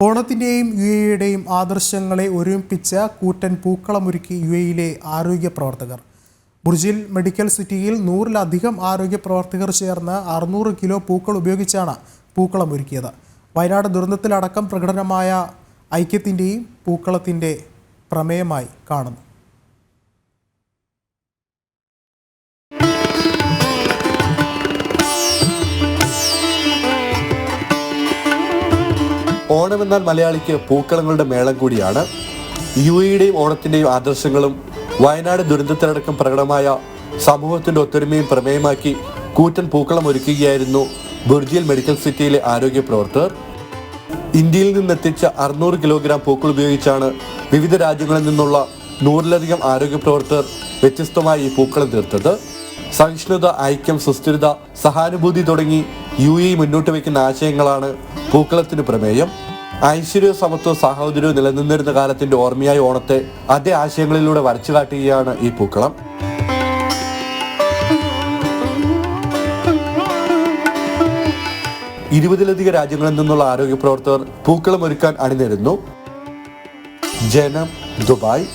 ഓണത്തിന്റെയും U എയുടെയും ആദർശങ്ങളെ ഒരുമിപ്പിച്ച കൂറ്റൻ പൂക്കളമൊരുക്കി U എയിലെ ആരോഗ്യ പ്രവർത്തകർ. ബുർജിൽ മെഡിക്കൽ സിറ്റിയിൽ നൂറിലധികം ആരോഗ്യ പ്രവർത്തകർ ചേർന്ന് അറുന്നൂറ് കിലോ പൂക്കൾ ഉപയോഗിച്ചാണ് പൂക്കളം ഒരുക്കിയത് വയനാട് ദുരന്തത്തിലടക്കം പ്രകടനമായ ഐക്യത്തിന്റെയും പൂക്കളത്തിന്റെ പ്രമേയമായി കാണുന്നു. ഓണമെന്നാൽ മലയാളിക്ക് പൂക്കളങ്ങളുടെ മേളം കൂടിയാണ്. യു എയുടെയും ഓണത്തിന്റെയും ആദർശങ്ങളും വയനാട് ദുരന്തത്തിലടക്കം പ്രകടമായ സമൂഹത്തിന്റെ ഒത്തൊരുമയും പ്രമേയമാക്കി കൂറ്റൻ പൂക്കളം ഒരുക്കുകയായിരുന്നു ബുർജിയൽ മെഡിക്കൽ സിറ്റിയിലെ ആരോഗ്യ പ്രവർത്തകർ. ഇന്ത്യയിൽ നിന്നെത്തിച്ച അറുന്നൂറ് കിലോഗ്രാം പൂക്കൾ ഉപയോഗിച്ചാണ് വിവിധ രാജ്യങ്ങളിൽ നിന്നുള്ള നൂറിലധികം ആരോഗ്യ പ്രവർത്തകർ വ്യത്യസ്തമായി ഈ പൂക്കളം തീർത്തത്. സഹിഷ്ണുത ഐക്യം സുസ്ഥിരത സഹാനുഭൂതി തുടങ്ങി യു എ മുന്നോട്ട് വയ്ക്കുന്ന ആശയങ്ങളാണ് പൂക്കളത്തിന് പ്രമേയം. ഐശ്വര്യ സമത്വ സാഹോദര്യവും നിലനിന്നിരുന്ന കാലത്തിന്റെ ഓർമ്മയായി ഓണത്തെ അതേ ആശയങ്ങളിലൂടെ വരച്ചു കാട്ടുകയാണ് ഈ പൂക്കളം. ഇരുപതിലധികം രാജ്യങ്ങളിൽ നിന്നുള്ള ആരോഗ്യ പ്രവർത്തകർ പൂക്കളം ഒരുക്കാൻ അണിനിരുന്നു. ജനം ദുബായ്.